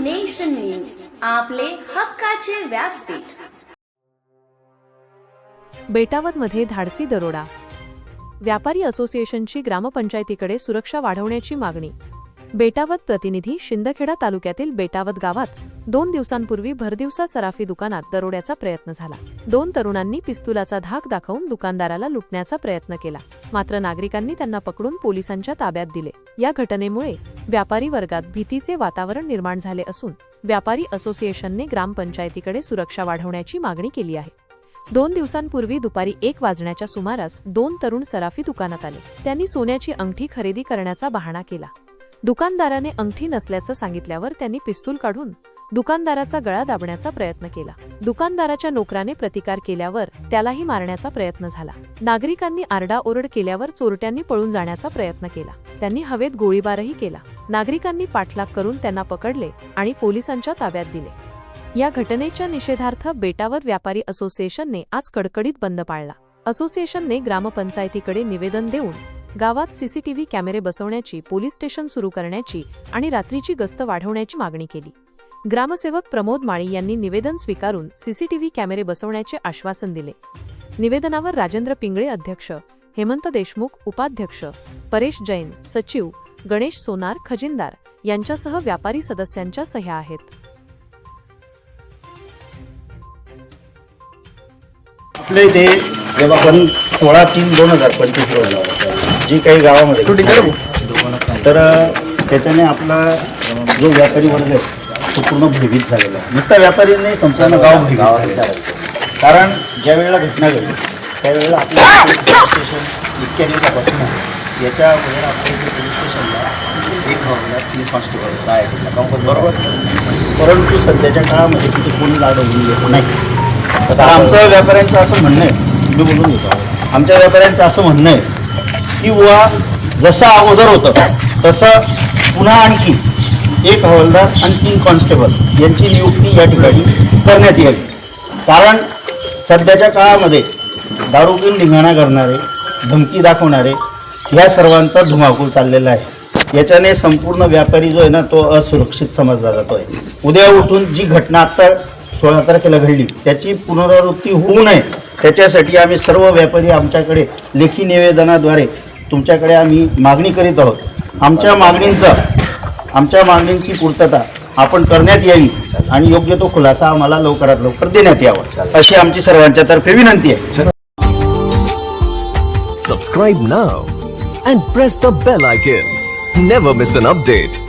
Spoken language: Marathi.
नेशन न्यूज आपले हक्काचे व्यासपीठ. बेटावदमध्ये धाडसी दरोडा. व्यापारी असोसिएशनची ग्रामपंचायतीकडे सुरक्षा वाढवण्याची मागणी. बेटावत प्रतिनिधी शिंदखेडा तालुक्यातील बेटावत गावात दोन दिवसांपूर्वी भरदिवसा सराफी दुकानात दरोड्याचा प्रयत्न झाला. दोन तरुणांनी पिस्तुलाचा धाक दाखवून दुकानदाराला लुटण्याचा प्रयत्न केला. मात्र नागरिकांनी त्यांना पकडून पोलिसांच्या ताब्यात दिले. या घटनेमुळे व्यापारी वर्गात भीतीचे वातावरण निर्माण झाले असून व्यापारी असोसिएशनने ग्रामपंचायतीकडे सुरक्षा वाढवण्याची मागणी केली आहे. दोन दिवसांपूर्वी दुपारी एक वाजण्याच्या सुमारास दोन तरुण सराफी दुकानात आले. त्यांनी सोन्याची अंगठी खरेदी करण्याचा बहाणा केला. दुकानदाराने अंगठी नसल्याचं सांगितल्यावर त्यांनी पिस्तूल काढून दुकानदाराचा गळा दाबण्याचा प्रयत्न केला. दुकानदाराच्या नोकराने प्रतिकार केल्यावर त्यालाही मारण्याचा प्रयत्न झाला. नागरिकांनी आरडाओरड केल्यावर चोरट्यांनी पळून जाण्याचा प्रयत्न केला. त्यांनी हवेत गोळीबारही केला. नागरिकांनी पाठलाग करून त्यांना पकडले आणि पोलिसांच्या ताब्यात दिले. या घटनेच्या निषेधार्थ बेटावत व्यापारी असोसिएशनने आज कडकडीत बंद पाळला. असोसिएशनने ग्रामपंचायतीकडे निवेदन देऊन गावात सीसीटीव्ही कॅमेरे बसवण्याची पोलीस स्टेशन सुरू करण्याची आणि रात्रीची गस्त वाढवण्याची मागणी केली. ग्रामसेवक प्रमोद माळी यांनी निवेदन स्वीकारून सीसीटीव्ही कॅमेरे बसवण्याचे आश्वासन दिले. निवेदनावर राजेंद्र पिंगळे अध्यक्ष हेमंत देशमुख उपाध्यक्ष परेश जैन सचिव गणेश सोनार खजिनदार यांच्यासह व्यापारी सदस्यांच्या सह्या आहेत. आपले ते जेव्हा आपण सोळा तीन दोन हजार पंचवीस रोजी जी काही गावामध्ये. तर त्याच्याने आपला जो व्यापारी वर्ग आहे तो पूर्ण भयभीत झालेला आहे. नुसता व्यापारी नाही संपूर्ण गाव भयभीत झालेलं आहे. कारण ज्या वेळेला घटना घडली त्यावेळेला आपल्या पोलीस स्टेशन इतक्या दिवसापासून याच्या वगैरे आपल्या पोलीस स्टेशनला एक हवालदार तीन कॉन्स्टेबल काय बरोबर. परंतु सध्याच्या काळामध्ये तिथे कोणी लाड होऊन येत नाही. आता आमचं व्यापाऱ्यांचं असं म्हणणं आहे मी बोलून घेतो. आमच्या व्यापाऱ्यांचं असं म्हणणं आहे किंवा जसं अगोदर होतं तसं पुन्हा आणखी एक हवालदार आणि तीन कॉन्स्टेबल यांची नियुक्ती या ठिकाणी करण्यात यावी. कारण सध्याच्या काळामध्ये दारू पिऊन धिंगाणा करणारे धमकी दाखवणारे ह्या सर्वांचा धुमाकूळ चाललेला आहे. याच्याने संपूर्ण व्यापारी जो आहे ना तो असुरक्षित समजला जातो आहे. उद्या उठून जी घटना आत्ता सोळा तारखेला घडली त्याची पुनरावृत्ती होऊ नये. त्याच्यासाठी आम्ही सर्व व्यापारी आमच्याकडे लेखी निवेदनाद्वारे तुमच्याकडे आम्ही मागणी करीत आहोत. आमच्या मागणींचं आमच्या मागणींची पूर्तता आपण करण्यात यावी आणि योग्य तो खुलासा आम्हाला लवकरात लवकर देण्यात यावा अशी आमची सर्वांच्या तर्फे विनंती आहे. Subscribe now and press the bell icon never miss an update